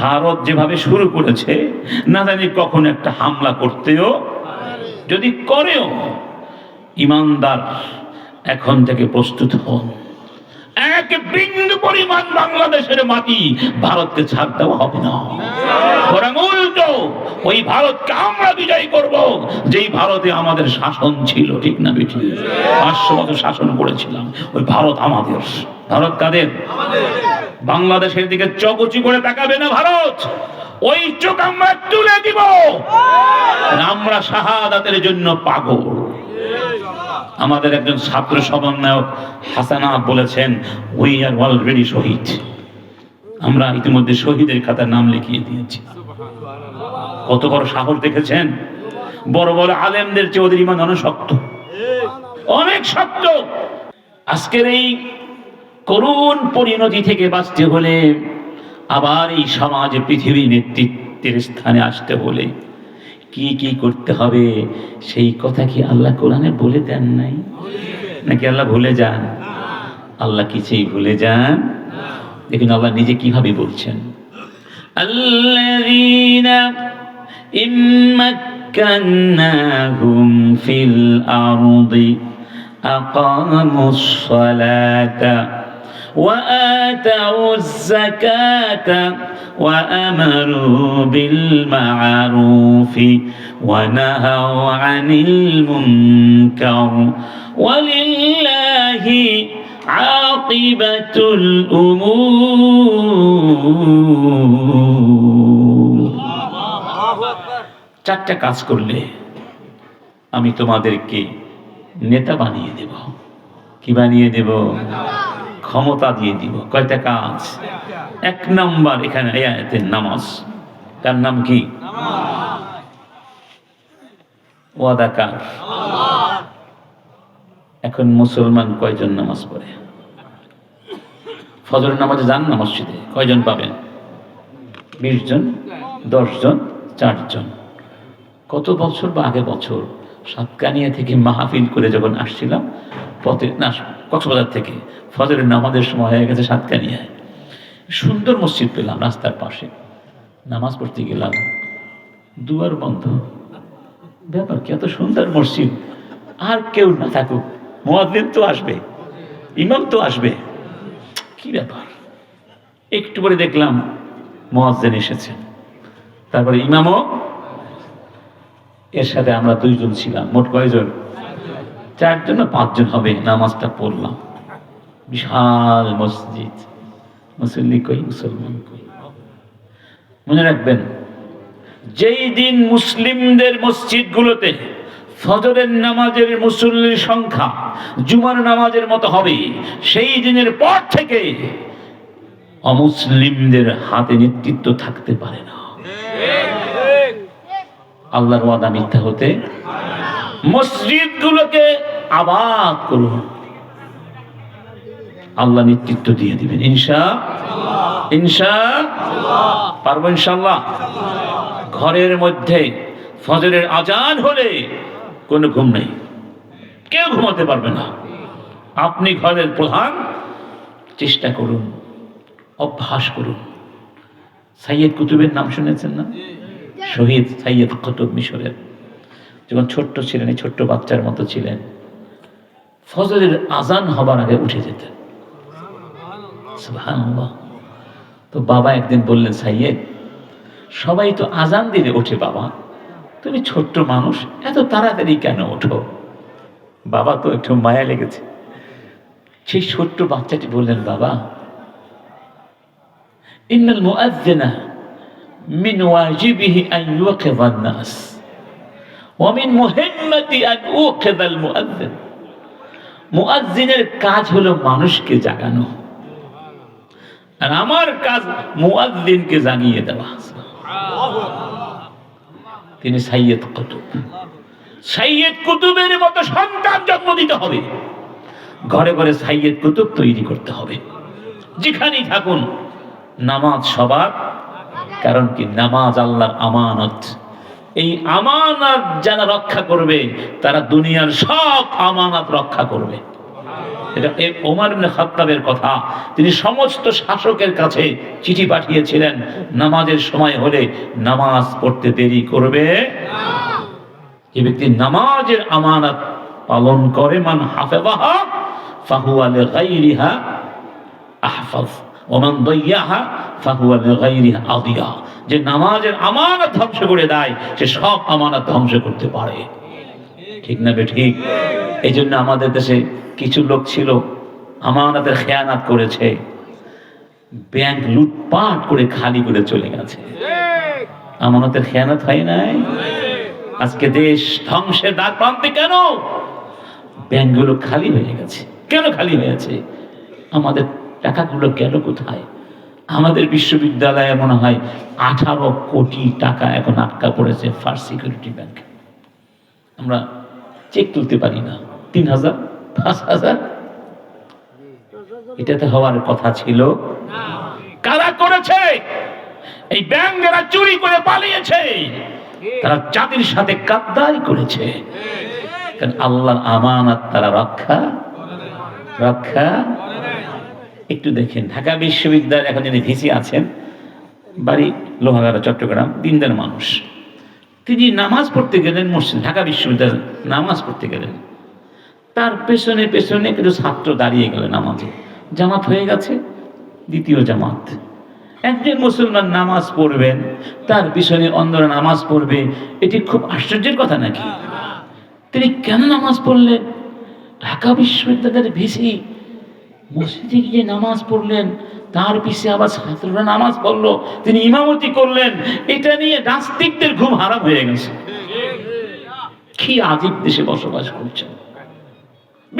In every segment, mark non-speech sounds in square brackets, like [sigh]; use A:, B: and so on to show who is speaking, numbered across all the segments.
A: ভারত যেভাবে শুরু করেছে, না জানি কখন একটা হামলা করতেও যদি করেও, ইমানদার এখন থেকে প্রস্তুত হন। এক বিন্দু পরিমাণ বাংলাদেশের মাটি ভারতকে ছাড় দেওয়া হবে না। ওই ভারতকে আমরা বিজয় করব, যেই ভারতে আমাদের শাসন ছিল, ঠিক না বেঠি পাঁচশো বছর শাসন করেছিলাম, ওই ভারত আমাদের। ভারত কাদের? বাংলাদেশের দিকে চোখ উঁচু করে তাকাবে না ভারত? ওই চোখ আমরা তুলে দিব। আমরা শাহাদাতের জন্য পাগল। আমাদের একজন ছাত্র সমন্বয়ক হাসানা বলেছেন উই আর অলরেডি শহীদ। আমরা ইতিমধ্যে শহীদের খাতার নাম লিখিয়ে দিয়েছি। কত বড় সাহস দেখেছেন? বড় বড় আলেমদের চেয়ে ওদের ইমান অনেক শক্ত। অনেক শক্ত। আজকের এই করুণ পরিণতি থেকে বাঁচতে হলে আবার এই সমাজে পৃথিবী নেতৃত্বের স্থানে আসতে হলে কি কি করতে হবে সেই কথা কি আল্লাহ কোরআনে বলে দেন নাই নাকি আল্লাহ ভুলে যান আল্লাহ কিছুই ভুলে যান দেখুন আল্লাহ নিজে কিভাবে বলছেন الذين إن مكناهم في الأرض أقاموا الصلاة وآتوا الزكاة وأمروا بالمعروف ونهوا عن المنكر ولله عاقبة الأمور চারটা কাজ করলে আমি তোমাদেরকে নেতা বানিয়ে দেব কি বানিয়ে দেব ক্ষমতা দিয়ে দিব। কয়টা কাজ এক নম্বর এখানে নামাজ। তার নাম কি? ওয়াদাকার এখন মুসলমান কয়জন নামাজ পড়ে? ফজরের নামাজে যান না মসজিদে? কয়জন পাবেন? বিশ জন, দশ জন চারজন কত বছর বা আগে বছর? সাতকানিয়া থেকে মাহফিল করে যখন আসছিলাম, পথে না, কক্সবাজার থেকে ফজরের নামাজের সময় হয়ে গেছে সাতকানিয়ায় সুন্দর মসজিদ পেলাম রাস্তার পাশে। নামাজ পড়তে গেলাম। দুয়ার বন্ধ। ব্যাপার কি, এত সুন্দর মসজিদ। আর কেউ না থাকুক। মোয়াদ্দিন তো আসবে। ইমাম তো আসবে। কি ব্যাপার? একটু পরে দেখলাম মোয়াজ্জেন এসেছে। তারপরে ইমামও এর সাথে আমরা দুইজন ছিলাম, মোট কয়জন? চারজন না পাঁচজন হবে, নামাজটা পড়লাম। বিশাল মসজিদ। মুসল্লি কই? মুসলমান কই? মনে রাখবেন, যেই দিন মুসলিমদের মসজিদগুলোতে ফজরের নামাজের মুসল্লির সংখ্যা জুমার নামাজের মতো হবে, সেই দিনের পর থেকে অমুসলিমদের হাতে নেতৃত্ব থাকতে পারে না। আল্লাহর ওয়াদা মিথ্যা হতে মসজিদগুলোকে আবাদ করুন। আল্লাহ নেতৃত্ব দিয়ে দিবেন। ইনশা ইনশা পারব ইনশাল্লাহ ঘরের মধ্যে ফজরের আজান হলে কোনো ঘুম নেই। কেউ ঘুমাতে পারবে না। আপনি ঘরের প্রধান, চেষ্টা করুন, অভ্যাস করুন। সাইয়েদ কুতুবের নাম শুনেছেন না? শহীদ সাইয়েদ কুতুব মিশরের। যখন ছোট্ট ছিলেন, এই ছোট্ট বাচ্চার মতো ছিলেন। ফজরের আজান হবার আগে উঠে যেতেন। তো বাবা একদিন বললেন, সাইয়েদ, সবাই তো আজান দিলে ওঠে বাবা। তুমি ছোট্ট মানুষ, এত তাড়াতাড়ি কেন ওঠো? বাবা তো একটু মায়া লেগেছে। সেই ছোট্ট বাচ্চাটি বললেন, বাবা, ইন্নাল মিন ওয়াজিবিহি আন ইউকিযান নাস, ওয়া মিন মুহিম্মাতি আন কাজ হলো মানুষকে জাগানো। আর আমার কাজ মুআজ্জিনকে জাগিয়ে দেওয়া। তিনি সাইয়েদ কুতুব। সাইয়েদ কুতুবের মতো সন্তান জন্ম দিতে হবে। ঘরে ঘরে সাইয়েদ কুতুব তৈরি করতে হবে। যেখানেই থাকুন, নামাজ সবার, কারণ কি নামাজ আল্লাহর আমানত। এই আমানত যারা রক্ষা করবে, তারা দুনিয়ার সব আমানত রক্ষা করবে। এটা ওমর ইবনে কথা। তিনি সমস্ত শাসকের কাছে চিঠি পাঠিয়েছিলেন, নামাজের সময় হলে নামাজ পড়তে দেরি করবে। যে ব্যক্তি নামাজের আমানত পালন করে, মান আদিয়া। যে নামাজের আমানত ধ্বংস করে দেয়, সে সব আমানত ধ্বংস করতে পারে। ঠিক না বে ঠিক? এই জন্য আমাদের দেশে কিছু লোক ছিল, আমানতের খেয়ানাত করেছে। ব্যাংক লুটপাট করে খালি করে চলে গেছে। আমানতের খেয়ানাত হয় নাই? আজকে দেশ ধ্বংসের দ্বার প্রান্তে কেন? ব্যাংকগুলো খালি হয়ে গেছে। কেন খালি হয়েছে? আমাদের টাকাগুলো গেল কোথায়? আমাদের বিশ্ববিদ্যালয়ে মনে হয় আঠারো কোটি টাকা এখন আটকা পড়েছে ফার্স্ট সিকিউরিটি ব্যাংক। আমরা চেক তুলতে পারি না। তিন হাজার পাঁচ [laughs] হাজার এটাতে হওয়ার কথা ছিল। কারা করেছে? এই ব্যাংক চুরি করে পালিয়েছে। তারা জাতির সাথে কাদ্দারি করেছে। কারণ আল্লাহর আমানত তারা রক্ষা রক্ষা একটু দেখেন। ঢাকা বিশ্ববিদ্যালয়ে এখন যিনি ভিসি আছেন, বাড়ি লোহাগাড়া, চট্টগ্রাম, দিনদার মানুষ। তিনি নামাজ পড়তে গেলেন মসজিদ, ঢাকা বিশ্ববিদ্যালয় নামাজ পড়তে গেলেন। তার পেছনে পেছনে কিছু ছাত্র দাঁড়িয়ে গেল নামাজে। জামাত হয়ে গেছে, দ্বিতীয় জামাত। একজন মুসলমান নামাজ পড়বেন, তার পিছনে অন্যরা নামাজ পড়বে, এটি খুব আশ্চর্যের কথা নাকি? তিনি কেন নামাজ পড়লেন? ঢাকা বিশ্ববিদ্যালয়ের ভিসি মসজিদে গিয়ে নামাজ পড়লেন, তার পিছে আবার ছাত্ররা নামাজ পড়ল, তিনি ইমামতি করলেন, এটা নিয়ে নাস্তিকদের ঘুম হারাম হয়ে গেছে। কি আজীব দেশে বসবাস করছেন।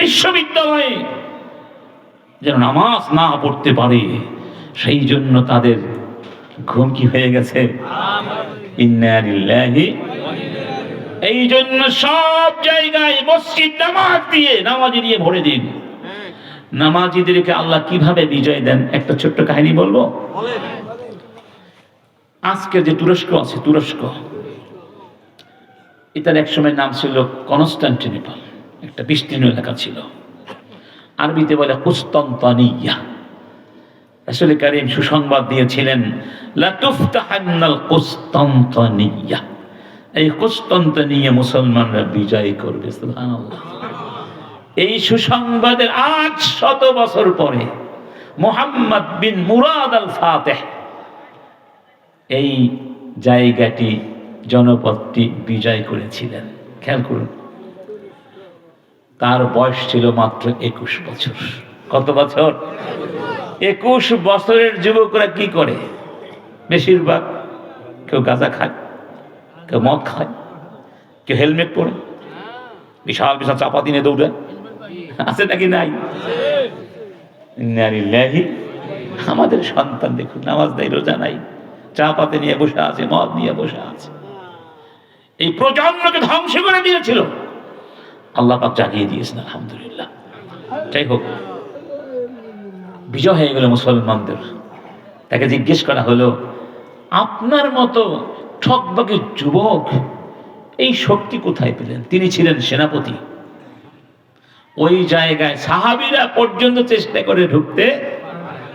A: বিশ্ববিদ্যালয়ে যেন নামাজ না পড়তে পারে, সেই জন্য তাদের ঘুম কি হয়ে গেছে? এই জন্য সব জায়গায় মসজিদ নামাজ দিয়ে নামাজি দিয়ে ভরে দিন। নামাজিদেরকে আল্লাহ কীভাবে বিজয় দেন? একটা ছোট্ট কাহিনী বলব? আজকে যে তুরস্ক আছে, তুরস্ক, এটার এক সময় নাম ছিল কনস্টান্টিনিপল। একটা বিস্তীর্ণ এলাকা ছিল। আরবিতে বলে কুস্তন্তানিয়া। আসলে কারিম সুসংবাদ দিয়েছিলেন এই কুস্তন্তানিয়া মুসলমানরা বিজয় করবে এই সুসংবাদের আট শত বছর পরে Mohammad bin Murad al Fateh এই জায়গাটি জনপদটি বিজয় করেছিলেন। খেয়াল করুন তার বয়স ছিল মাত্র একুশ বছর। কত বছর? একুশ বছরের যুবকরা কি করে? বেশিরভাগ কেউ গাঁজা খায়, কেউ মদ খায়, কেউ হেলমেট পরে, বিশাল বিশাল চাপা দিনে দৌড়ায় আছে নাকি নাই? লিল্লাহি। আমাদের সন্তান দেখুন, নামাজ দেয়, রোজা নাই চা পাতে নিয়ে বসে আছে, মদ নিয়ে বসে আছে। এই প্রজন্মকে ধ্বংস করে দিয়েছিল। আল্লাহ পাক জাগিয়ে দিয়েছেন, আলহামদুলিল্লাহ। যাই হোক, বিজয় হয়ে গেল মুসলমানদের। তাকে জিজ্ঞেস করা হলো, আপনার মতো ঠকবাগের যুবক এই শক্তি কোথায় পেলেন? তিনি ছিলেন সেনাপতি। ওই জায়গায় সাহাবিরা পর্যন্ত চেষ্টা করে ঢুকতে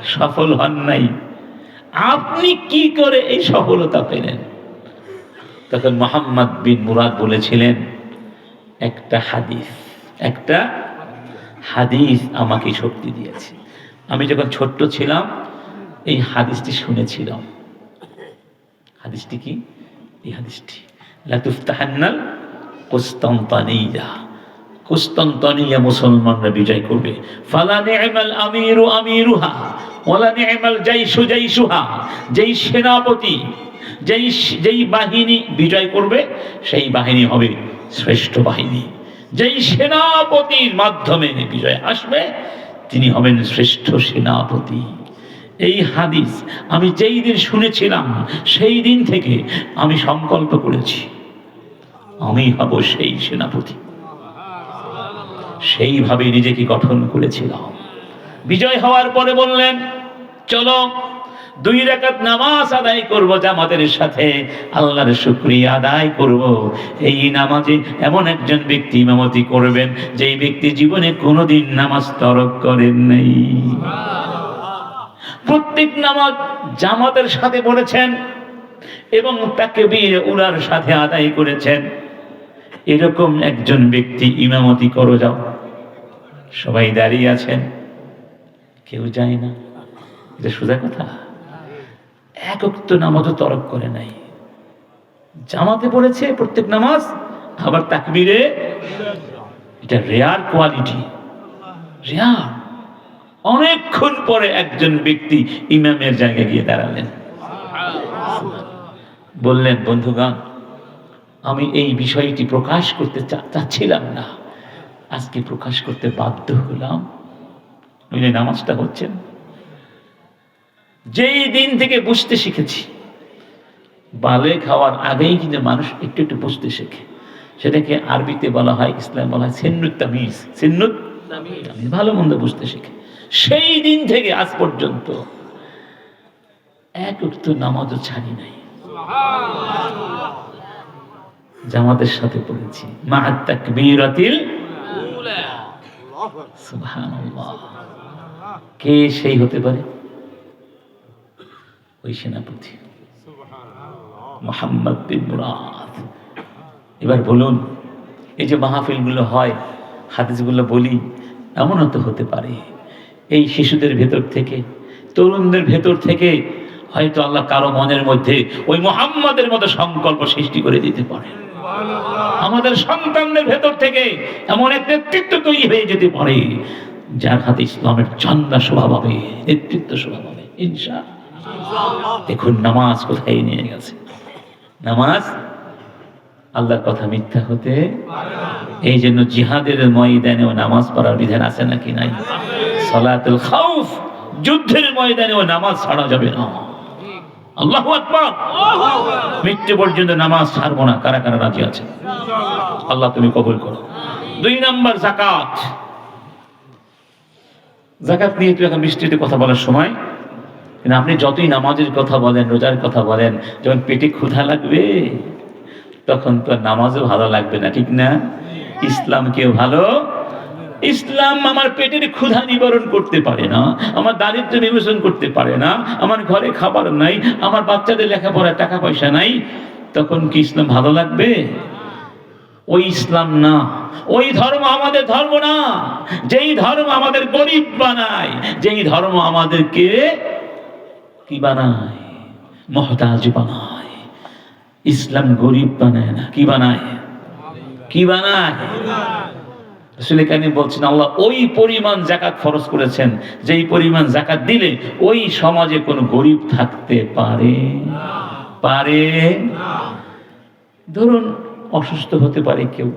A: সফল হন নাই। আপনি কি করে এই সফলতা পেলেন? তখন মোহাম্মদ বিন মুরাদ বলেছিলেন একটা হাদিস একটা হাদিস আমাকে শক্তি দিয়েছে। আমি যখন ছোট্ট ছিলাম, এই হাদিসটি শুনেছিলাম। হাদিসটি কি? এই হাদিসটি লাতুফতাহান্নাল কুস্তান্তানিয়া কুস্তান্তানিয়া মুসলমানরা বিজয় করবে। ফালা নি'মাল আমিরু আমিরুহা ওয়ালা নি'মাল জাইশু জাইশুহা যেই সেনাপতি যেই যেই বাহিনী বিজয় করবে, সেই বাহিনী হবে শ্রেষ্ঠ বাহিনী। যেই সেনাপতির মাধ্যমে বিজয় আসবে, তিনি হবেন শ্রেষ্ঠ সেনাপতি। এই হাদিস আমি যেই দিন শুনেছিলাম, সেই দিন থেকে আমি সংকল্প করেছি, আমি হব সেই সেনাপতি। সেইভাবে নিজেকে গঠন করেছিলাম। বিজয় হওয়ার পরে বললেন, চলো দুই রাকাত নামাজ আদায় করব জামাতের সাথে, আল্লাহর শুক্রিয়া আদায় করব। এই নামাজে এমন একজন ব্যক্তি ইমামতি করবেন, যেই ব্যক্তি জীবনে কোনোদিন নামাজ তরক করেন নাই। প্রত্যেক নামাজ জামাতের সাথে পড়েছেন এবং তাকে বিয়ে উলার সাথে আদায় করেছেন। এরকম একজন ব্যক্তি ইমামতি করো যাও। সবাই দাঁড়িয়ে আছেন। কেউ যায় না। এটা সোজা কথা? একক্ত নামাজও তরক করে নাই। জামাতে পড়েছে প্রত্যেক নামাজ, আবার তাকবিরে এটা রেয়ার কোয়ালিটি। রেয়ার। অনেকক্ষণ পরে একজন ব্যক্তি ইমামের জায়গায় গিয়ে দাঁড়ালেন। বললেন, বন্ধুগণ, আমি এই বিষয়টি প্রকাশ করতে চাচ্ছিলাম না। আজকে প্রকাশ করতে বাধ্য হলাম। নামাজটা হচ্ছেন যেই দিন থেকে বুঝতে শিখেছি বালে খাওয়ার আগেই কিন্তু মানুষ একটু একটু বুঝতে শেখে। সেটাকে আরবিতে বলা হয় ইসলাম বলা হয় সিন্নুত তামিজ। সিন্নুত তামিজ, ভালো মন্দ বুঝতে শেখে। সেই দিন থেকে আজ পর্যন্ত এক উক্ত নামাজও ছাড়ি নাই। জামাতের সাথে পড়েছি। মা তাকবীরাতিল কে সেই হতে পারে? ওই সেনাপতি। মোহাম্মদ বিন মুরাদ। এবার বলুন এই যে মাহফিলগুলো হয় হাদিসগুলো বলি এমনও তো হতে পারে। এই শিশুদের ভেতর থেকে তরুণদের ভেতর থেকে হয়তো আল্লাহ কারও মনের মধ্যে ওই মোহাম্মদের মতো সংকল্প সৃষ্টি করে দিতে পারে। আমাদের সন্তানদের ভেতর থেকে এমন এক নেতৃত্ব তৈরি হয়ে যেতে পারে যার হাতে ইসলামের চন্দা স্বভাব হবে নেতৃত্ব স্বভাব হবে ইনশা দেখুন, নামাজ কোথায় নিয়ে গেছে? নামাজ আল্লাহর কথা মিথ্যা হতে এই জন্য জিহাদের ময়দানেও নামাজ পড়ার বিধান আছে নাকি নাই? সলাতুল খাউফ যুদ্ধের ময়দানেও নামাজ ছাড়া যাবে না। আল্লাহ আকবার। মৃত্যু পর্যন্ত নামাজ ছাড়বো না। কারা কারা রাজি আছে? আল্লাহ তুমি কবুল করো। দুই নম্বর জাকাত জাকাত নিয়ে তুই এখন বৃষ্টিতে কথা বলার সময় কিন্তু আপনি যতই নামাজের কথা বলেন, রোজার কথা বলেন, যখন পেটে ক্ষুধা লাগবে, তখন তো নামাজও ভালো লাগবে না, ঠিক না? ইসলাম কেউ ভালো? ইসলাম আমার পেটের ক্ষুধা নিবারণ করতে পারে না, আমার দারিদ্র নিবেশন করতে পারে না, আমার ঘরে খাবার নাই, আমার বাচ্চাদের লেখাপড়ার টাকা পয়সা নাই, তখন কি ইসলাম ভালো লাগবে? ওই ইসলাম না, ওই ধর্ম আমাদের ধর্ম না, যেই ধর্ম আমাদের গরিব বানায়, যেই ধর্ম আমাদেরকে কি বানায়, মহতাজ বানায়, ইসলাম গরিব বানায় না, কি বানায়? কি বানায়? রসুল কারিম বলছেন, আল্লাহ ওই পরিমাণ জাকাত খরচ করেছেন, যেই পরিমাণ জাকাত দিলে ওই সমাজে কোনো গরিব থাকতে পারে। পারে? ধরুন, অসুস্থ হতে পারে কেউ।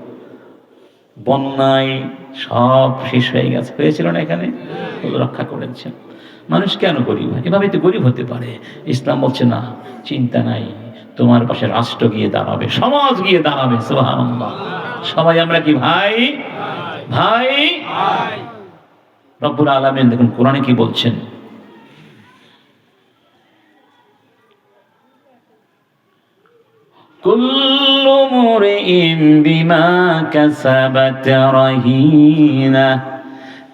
A: বন্যায় সব শেষ হয়ে গেছে। হয়েছিল না এখানে? রক্ষা করেছেন। মানুষ কেন গরিব হয় এভাবে তো গরিব হতে পারে ইসলাম বলছে না চিন্তা নাই তোমার পাশে রাষ্ট্র গিয়ে দাঁড়াবে সমাজ গিয়ে দাঁড়াবে সুবহানাল্লাহ সবাই আমরা কি ভাই ভাই রব্বুল আলামিন দেখুন কোরআনে কি বলছেন كل امرئ بما كسبت رهينه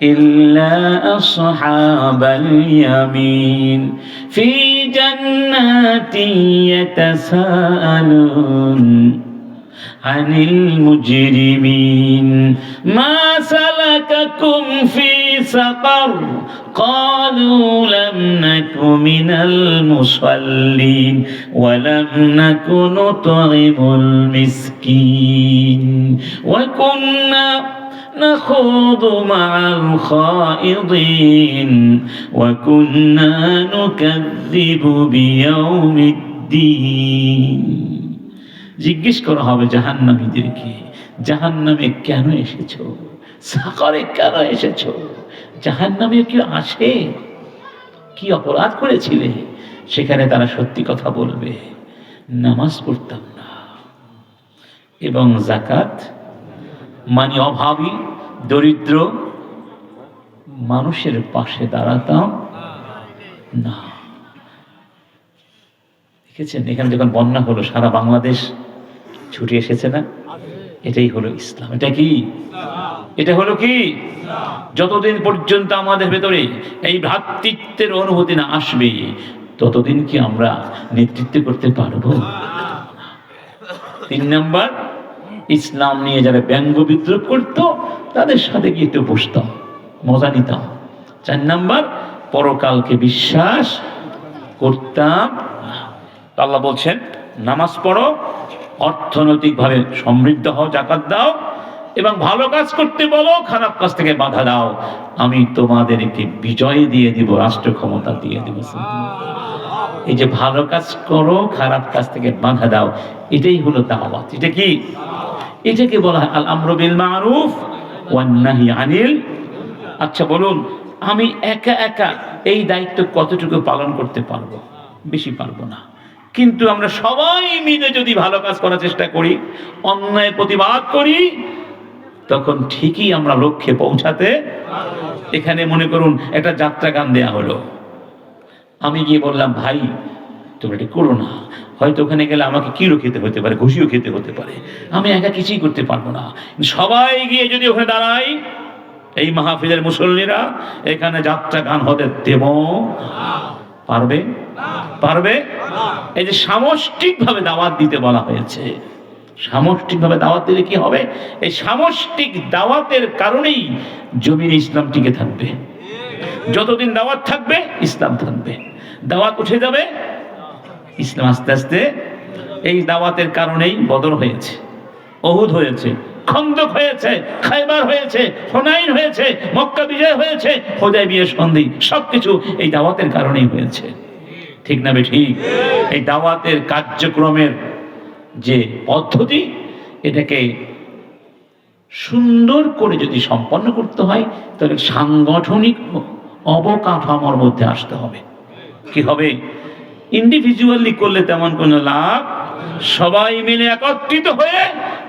A: إلا أصحاب اليمين. في جنات يتساءلون عن المجرمين. ما سلككم في سقر؟ قالوا لم نك من المصلين ولم نك نطعم المسكين. وكنا نخوض مع الخائضين وكنا نكذب بيوم الدين জিজ্ঞেস করা হবে জাহান্নামীদেরকে জাহান্নামে কেন এসেছো সাকরে কেন এসেছো জাহান্নামে কি আসে কি অপরাধ করেছিলে সেখানে তারা সত্যি কথা বলবে নামাজ পড়তাম না এবং জাকাত মানে অভাবী, দরিদ্র, মানুষের পাশে দাঁড়াতাম? না। দেখেছেন? এখানে যখন বন্যা হলো, সারা বাংলাদেশ ছুটে এসেছে না? এটাই হলো ইসলাম। এটা কি? এটা হলো কি? যতদিন পর্যন্ত আমাদের ভেতরে এই ভ্রাতৃত্বের অনুভূতি না আসবে, ততদিন কি আমরা নেতৃত্ব করতে পারব? তিন নাম্বার ইসলাম নিয়ে যারা ব্যঙ্গ বিদ্রুপ করতো, তাদের সাথে গিয়ে একটু বসতাম, মজা নিতাম। চার নাম্বার, পরকালকে বিশ্বাস করতাম। আল্লাহ বলছেন, নামাজ পড়ো, অর্থনৈতিকভাবে সমৃদ্ধ হও, জাকাত দাও, এবং ভালো কাজ করতে বলো, খারাপ কাজ থেকে বাধা দাও। আমি তোমাদের একটি বিজয় দিয়ে দিব, রাষ্ট্র ক্ষমতা দিয়ে দিব। এই যে ভালো কাজ করো, খারাপ কাজ থেকে বাধা দাও, এটাই হলো দাওয়াত। এটা কি? এটাকে বলা হয় আল আমরু মারুফ ওয়ান নাহি আনিল। আচ্ছা বলুন, আমি একা একা এই দায়িত্ব কতটুকু পালন করতে পারব? বেশি পারব না। কিন্তু আমরা সবাই মিলে যদি ভালো কাজ করার চেষ্টা করি, অন্যায় প্রতিবাদ করি, তখন ঠিকই আমরা লক্ষ্যে পৌঁছাতে এখানে মনে করুন একটা যাত্রা গান দেয়া হলো। আমি গিয়ে বললাম, ভাই, তোমরা এটা করো না। হয়তো ওখানে গেলে আমাকে কিরো খেতে হতে পারে, ঘুষিও খেতে হতে পারে। আমি একা কিছুই করতে পারব না। সবাই গিয়ে যদি ওখানে দাঁড়াই এই মাহফিলের মুসল্লিরা এখানে যাত্রা গান হতে দেব। পারবে? পারবে? এই যে সামষ্টিকভাবে দাওয়াত দিতে বলা হয়েছে। সামষ্টিকভাবে দাওয়াত দিলে কি হবে? এই সামষ্টিক দাওয়াতের কারণেই জমির ইসলাম টিকে থাকবে। যতদিন দাওয়াত থাকবে, ইসলাম থাকবে। দাওয়াত উঠে যাবে ইসলাম আস্তে আস্তে এই দাওয়াতের কারণেই বদল হয়েছে। অহুদ হয়েছে, খন্দক হয়েছে, খাইবার হয়েছে, হোনাইন হয়েছে, মক্কা বিজয় হয়েছে হোদাই বিয়ে সন্ধি, সবকিছু এই দাওয়াতের কারণেই হয়েছে। ঠিক না ঠিক? এই দাওয়াতের কার্যক্রমের যে পদ্ধতি, এটাকে সুন্দর করে যদি সম্পন্ন করতে হয়, তাহলে সাংগঠনিক অবকাঠামোর মধ্যে আসতে হবে। কি হবে? ইন্ডিভিজুয়ালি করলে তেমন কোনো লাভ? সবাই মিলে একত্রিত হয়ে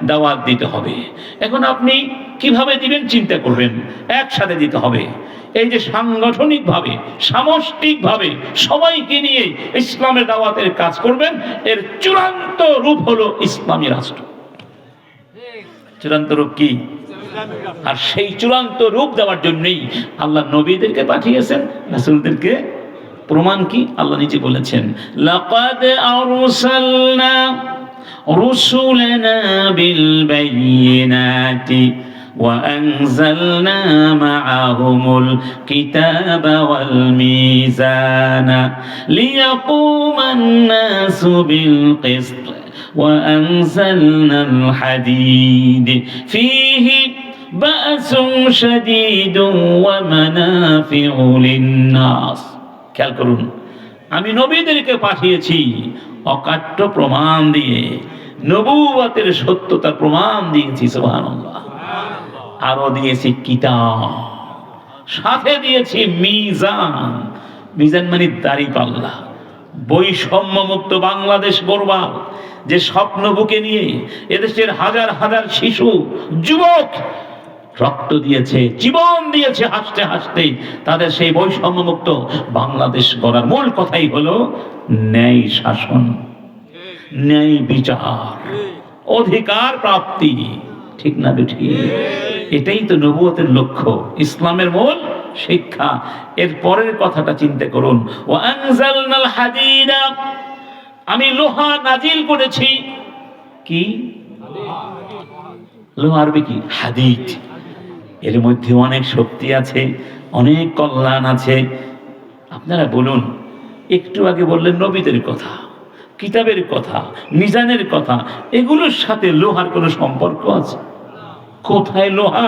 A: দাওয়াত দিতে হবে। এখন আপনি কীভাবে দিবেন চিন্তা করবেন? একসাথে দিতে হবে। এই যে সাংগঠনিকভাবে, সামষ্টিকভাবে সবাইকে নিয়ে ইসলামের দাওয়াতের কাজ করবেন, এর চূড়ান্ত রূপ হলো ইসলামী রাষ্ট্র। চূড়ান্ত রূপ কি? আর সেই চূড়ান্ত রূপ দেওয়ার জন্যই আল্লাহ নবীদেরকে পাঠিয়েছেন, রাসূলদেরকে প্রমাণ কি আল্লাহ নিজে বলেছেন লাকাদ আরসালনা রুসুলানা বিল বাইয়িনাতি وأنزلنا معهم الكتاب والميزان ليقوم الناس بالقسط وأنزلنا الحديد فيه بأس شديد ومنافع للناس খেয়াল করুন, আমি নবীদেরকে পাঠিয়েছি অকাট্য প্রমাণ দিয়ে নবুয়াতের সত্যতার প্রমাণ দিয়েছি, সুবহানাল্লাহ। আরও দিয়েছি কিতাব, সাথে দিয়েছি মিজান। মিজান মানে দাড়ি পাল্লা। বৈষম্য মুক্ত বাংলাদেশ গড়বার যে স্বপ্ন বুকে নিয়ে এদেশের হাজার হাজার শিশু, যুবক রক্ত দিয়েছে, জীবন দিয়েছে হাসতে হাসতে তাদের সেই বৈষম্য মুক্ত বাংলাদেশ গড়ার মূল কথাই হলো ন্যায় শাসন, ন্যায় বিচার, অধিকার প্রাপ্তি। ঠিক না বেঠি এটাই তো নবুয়তের লক্ষ্য, ইসলামের মূল শিক্ষা। এর পরের কথাটা চিন্তা করুন ও আমি লোহা নাজিল করেছি। কি? লোহা আরবি কি? হাদিদ। এর মধ্যে অনেক শক্তি আছে, অনেক কল্যাণ আছে। আপনারা বলুন, একটু আগে বললেন নবীদের কথা, কিতাবের কথা, মিজানের কথা, এগুলোর সাথে লোহার কোনো সম্পর্ক আছে? কোথায় লোহা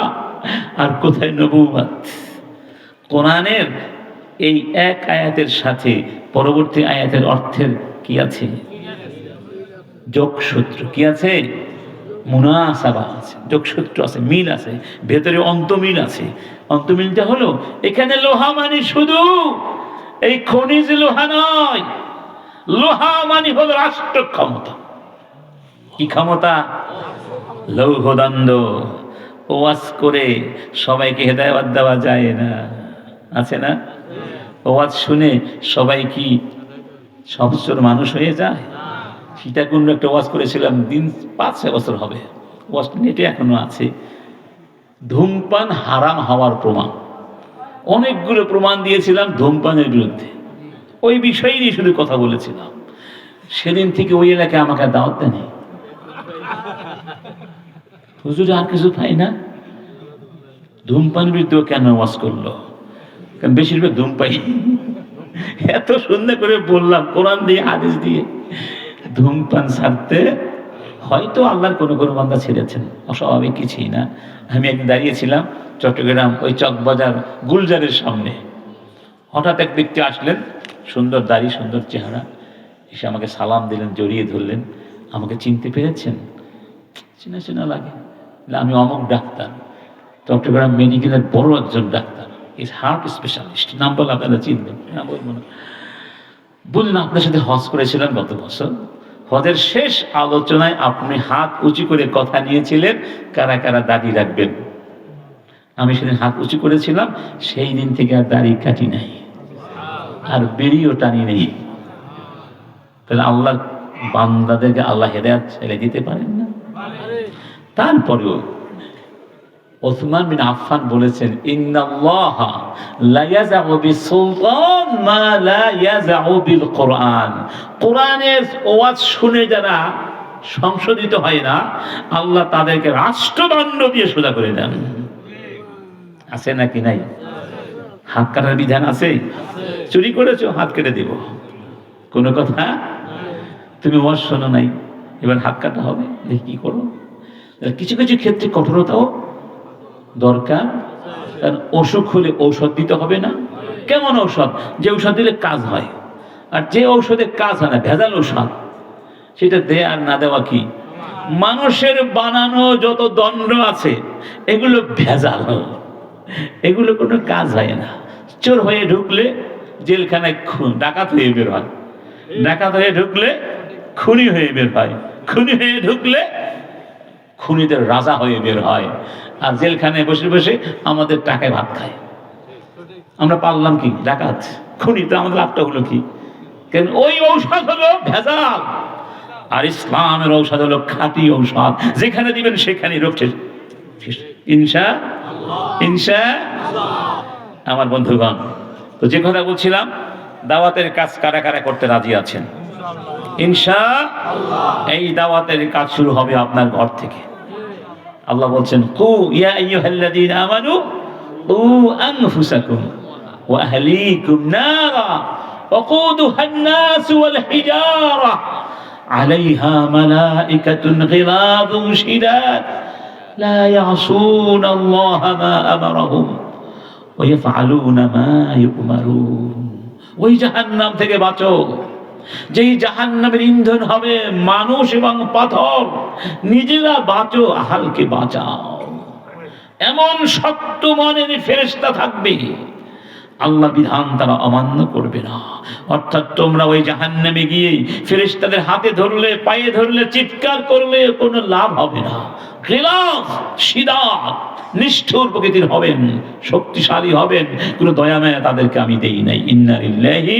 A: আর কোথায় নবুয়াত কোরআনের এই এক আয়াতের সাথে পরবর্তী আয়াতের অর্থের কি আছে? যোগসূত্র কি আছে? মুনাসাবা আছে, যোগসূত্র আছে, মিল আছে, ভেতরে অন্তমিল আছে। অন্তমিলটা হলো, এখানে লোহা মানে শুধু এই খনিজ লোহা নয়, লোহা মানে হলো রাষ্ট্র ক্ষমতা। কি ক্ষমতা? লৌহদণ্ড। ওয়াজ করে সবাইকে হেদায়ত দেওয়া যায় না। আছে না? ওয়াজ শুনে সবাই কি সবচর মানুষ হয়ে যায়? সীতাকুণ্ড একটা ওয়াজ করেছিলাম, দিন পাঁচ, ছয় বছর হবে। ওয়াজ নেটে এখনও আছে। ধূমপান হারাম হওয়ার প্রমাণ। অনেকগুলো প্রমাণ দিয়েছিলাম ধূমপানের বিরুদ্ধে। ওই বিষয় নিয়ে শুধু কথা বলেছিলাম। সেদিন থেকে ওই এলাকায় আমাকে দাওয়াত দেয়নি। হুজুর, আর কিছু পাই না? ধূমপান বিরুদ্ধেও কেন ওয়াজ করল? কারণ বেশিরভাগ ধূমপাই এত সুন্দর করে বললাম, কোরআন দিয়ে, হাদিস দিয়ে। ধূমপান ছাড়তে হয়তো আল্লাহর কোনো কোনো বান্দা ছেড়েছেন। অস্বাভাবিক কিছুই না। আমি একদিন দাঁড়িয়েছিলাম চট্টগ্রাম ওই চকবাজার গুলজারের সামনে। হঠাৎ এক ব্যক্তি আসলেন, সুন্দর দাড়ি, সুন্দর চেহারা। এসে আমাকে সালাম দিলেন, জড়িয়ে ধরলেন। আমাকে চিনতে পেরেছেন? চেনা চেনা লাগে। আমি অমুক ডাক্তার। চট্টগ্রাম মেডিকেলের বড় একজন ডাক্তার। ইজ হার্ট স্পেশালিস্ট নাম বলে আপনারা চিনবেন? না বলব না বললেন, আপনার সাথে হজ করেছিলাম গত বছর। হজের শেষ আলোচনায় আপনি হাত উঁচু করে কথা নিয়েছিলেন, কারা কারা দাড়ি রাখবেন? আমি সেদিন হাত উঁচু করেছিলাম, সেই দিন থেকে আর দাড়ি কাটি নাই, আর বেরিয়েও টানি নেই। তাহলে আল্লাহ বান্দাদেরকে আল্লাহ হেদায়াত ছেড়ে দিতে পারেন না? তারপরেও ওসমান বিন আফফান বলেছেন কোরআন কোরআনের ওয়াজ শুনে যারা সংশোধিত হয় না, আল্লাহ তাদেরকে রাষ্ট্রদণ্ড দিয়ে সোজা করে দেন। আছে নাকি নাই? হাত কাটার বিধান আছে? চুরি করেছ, হাত কেটে দিব। কোনো কথা? তুমি ওয়াজ শোনো নাই, এবার হাত কাটা হবে, দেখি কি করো। কিছু কিছু ক্ষেত্রে কঠোরতাও দরকার? কারণ অসুখ হলে ঔষধ দিতে হবে না। কেমন ঔষধ? যে ঔষধ দিলে কাজ হয়। আর যে ঔষধে কাজ হয় না, ভেজাল ঔষধ, সেটা দেয়া আর না দেওয়া কি? মানুষের বানানো যত দণ্ড আছে, এগুলো ভেজাল। এগুলো কোনো কাজ হয় না। চোর হয়ে ঢুকলে জেলখানায় খুন, ডাকাত হয়ে বের হয়। ডাকাত হয়ে ঢুকলে খুনি হয়ে বের হয়। খুনি হয়ে ঢুকলে খুনিদের রাজা হয়ে বের হয়। আর জেলখানায় বসে বসে আমাদের টাকায় ভাত খায়। আমরা পারলাম কি? ডাকাত। খুনি তো আমাদের লাভটা হলো কি? কেন? ওই ঔষধ হলো ভেজাল। আর ইসলামের ঔষধ হলো খাঁটি ঔষধ। যেখানে দিবেন সেখানে রোগ শেষ। ইনসা ইনসা আমার বন্ধুগণ, তো যে কথা বলছিলাম, দাওয়াতের কাজ কারা কারা করতে রাজি আছেন? ইনসা এই দাওয়াতের কাজ শুরু হবে আপনার ঘর থেকে। আল্লাহ বলছেন কু ইয়া আইয়ুহাল্লাযীনা আমানু কু আনফুসাকুম ওয়া আহলিকুম নারা وقودها الناس والحجارة عليها ملائكة غلاظ شداد لا يعصون الله ما أمرهم ويفعلون ما يؤمرون ওই জাহান্নাম থেকে বাঁচো যেই জাহান্নামের ইন্ধন হবে মানুষ এবং পাথর, নিজেরা বাঁচো, আহালকে বাঁচাও। এমন শক্ত মনের ফেরেস্তা থাকবে, আল্লাহ বিধান তারা অমান্য করবে না। অর্থাৎ তোমরা ওই জাহান্নামে গিয়ে ফেরেশতাদের হাতে ধরলে, পায়ে ধরলে, চিৎকার করলে কোনো লাভ হবে না। নিষ্ঠুর প্রকৃতির হবেন, শক্তিশালী হবেন, কোনো দয়া মায়া তাদেরকে আমি দেই নাই। ইন্নারিল্লাহি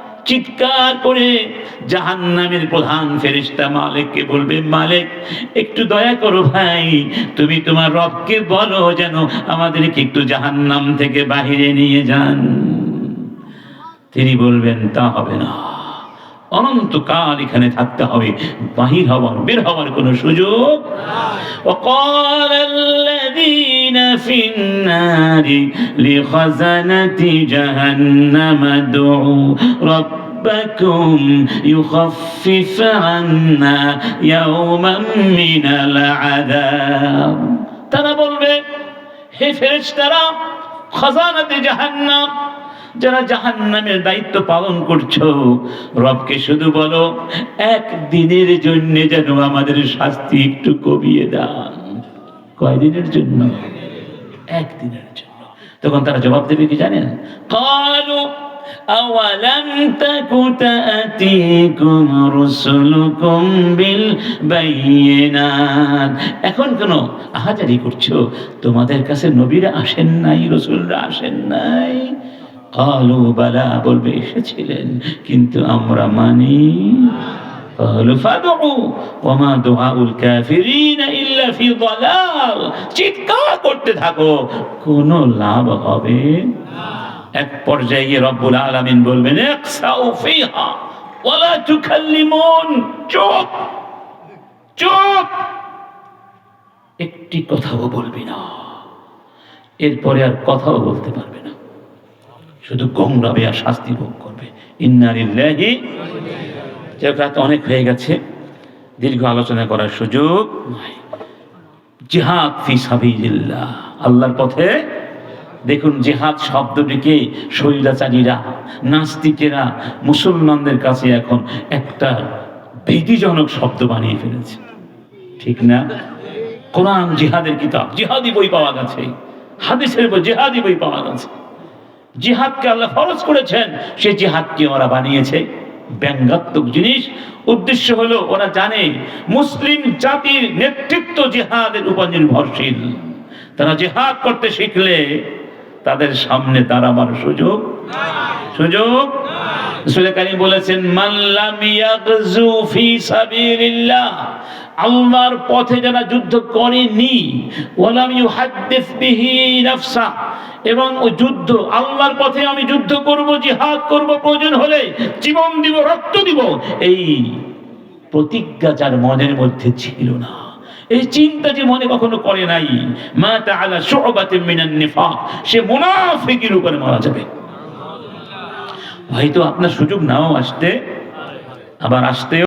A: চিৎকার করে জাহান্নামের প্রধান ফেরিস্তা মালিককে বলবে, মালিক, একটু দয়া করো ভাই, তুমি তোমার রবকে বলো যেন আমাদেরকে একটু জাহান্নাম থেকে বাহিরে নিয়ে যান। তিনি বলবেন, তা হবে না। অনন্তকাল এখানে থাকতে হবে বাহির হওয়ার বের হওয়ার কোনো সুযোগ وقال الذين في النار لخزنة جهنم ادعوا ربكم يخفف عنا يوما من العذاب তারা বলবে হে ফেরেশতারা খাজানাতে জাহান্নাম যারা জাহান্নামের দায়িত্ব পালন করছো রবকে শুধু বলো এক দিনের জন্য যেন আমাদের শাস্তি একটু কমিয়ে দান কয়দিনের জন্য একদিনের জন্য তখন তারা জবাব দেবে কি জানেন قالوا أولم تك تأتيكم رسلكم بالبينات এখন কেন আহাজারি করছো তোমাদের কাছে নবীরা আসেন নাই রসুলরা আসেন নাই কালু বালা বলবে, এসেছিলেন, কিন্তু আমরা মানি চিৎকার করতে থাকো লাভ হবে? এক পর্যায়ে রব্বুল বলবেন একটি কথাও বলবি না। এরপরে আর কথাও বলতে পারবে না। শুধু গঙ্গাবে আর শাস্তি ভোগ করবে। ইন্নারিল্লাহি রাত অনেক হয়ে গেছে। দীর্ঘ আলোচনা করার সুযোগ নাই। জিহাদ ফি সাবিলিল্লাহ। আল্লাহর পথে দেখুন, জিহাদ শব্দটিকে শৈলাচারীরা নাস্তিকেরা, মুসলমানদের কাছে এখন একটা ভীতিজনক শব্দ বানিয়ে ফেলেছে। ঠিক না? কোরআন জিহাদের কিতাব, জিহাদি বই পাওয়া গেছে। হাদিসের বই, জিহাদি বই পাওয়া গেছে। জিহাদকে আল্লাহ ফরজ করেছেন, সে জিহাদকে ওরা বানিয়েছে। ব্যঙ্গাত্মক জিনিস। উদ্দেশ্য হলো, ওরা জানে মুসলিম জাতির নেতৃত্ব জিহাদের উপর নির্ভরশীল। তারা জিহাদ করতে শিখলে তাদের সামনে দাঁড়াবার সুযোগ। সুযোগ? বলেছেন আল্লাহর পথে যারা যুদ্ধ করেনি এবং যুদ্ধ, আল্লাহর পথে আমি যুদ্ধ করব, জিহাদ করব, প্রয়োজন হলে জীবন দিব, রক্ত দিব, এই প্রতিজ্ঞা যার মনের মধ্যে ছিল না। এই চিন্তা যে মনে কখনো করে নাই। মা তাআলা শুবাতিন সে মুনাফিকের উপরে মারা যাবে। হয়তো আপনার সুযোগ নাও আসতে আবার আসতেও